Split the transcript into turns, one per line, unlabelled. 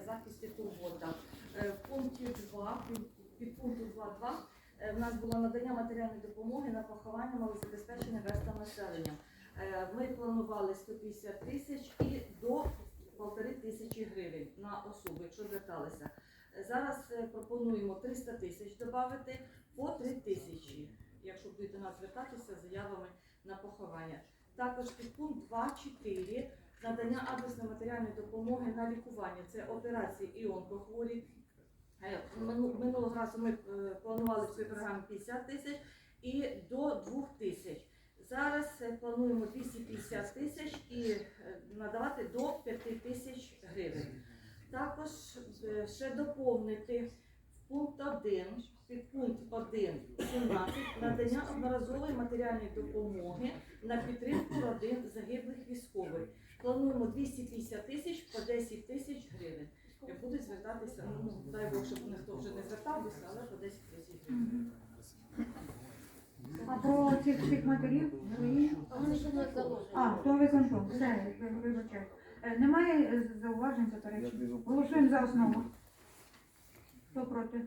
захисті турбота. Е, В пункті 2, під- пункту 2.2 е, в нас було надання матеріальної допомоги на поховання малозабезпечених верств населення. Е, Ми планували 150 тисяч і до полтори тисячі гривень на особу, якщо зверталися. Зараз пропонуємо 300 тисяч додати по 3 тисячі, якщо будете до нас звертатися з заявами на поховання. Також під пункт 2.4 надання адресної матеріальної допомоги на лікування. Це операції і онкохворі. Е, Минулого разу ми е, планували в цій програмі 50 тисяч і до 2 тисяч. Зараз е, плануємо 250 тисяч і надавати до 5 тисяч гривень. Також ще доповнити пункт 1, під пункт 1.17 надання одноразової матеріальної допомоги на підтримку родин загиблих військових. Плануємо 250 тисяч по 10 тисяч гривень. Як будуть звертатися, ну дай Бог, щоб ніхто вже не звертався, але по 10 тисяч гривень.
А про цих всіх матерів свої? А, то виконком. Все, вибачаю. Е, Немає е, зауважень, заперечень. Голосуємо за основу. Хто проти?